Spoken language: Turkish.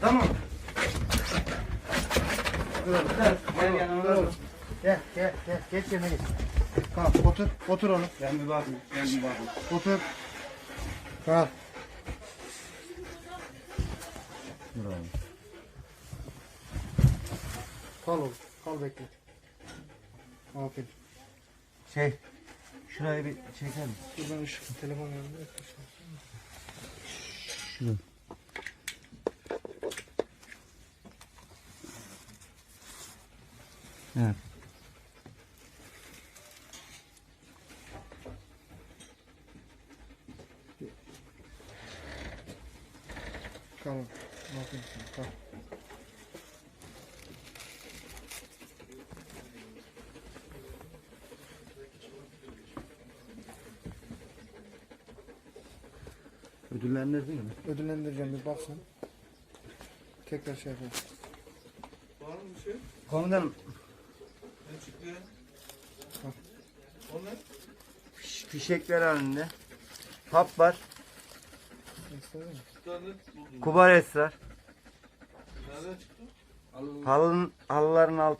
Tamam. Gel yanıma. Gel gel gel geç yerine geç. Otur otur oğlum. Ben bir bakayım. Ben bir bakayım. Otur. Kal. Kal oğlum. Kal bekle. Aferin. Şey, şurayı bir çeker misin? Buradan ışık telefon yanında. Evet. Kal oğlum. Aferin sana, kal. Ödüllendirdin mi? Ödüllendireceğim bir bak sen. Tekrar şey yapalım. Var mı bir şey? Komutanım, Ne çıktı? Al. O ne? fiş- fişekler halinde. Hap var, kubar esrar. Nereden çıktı? Halının, halıların alt,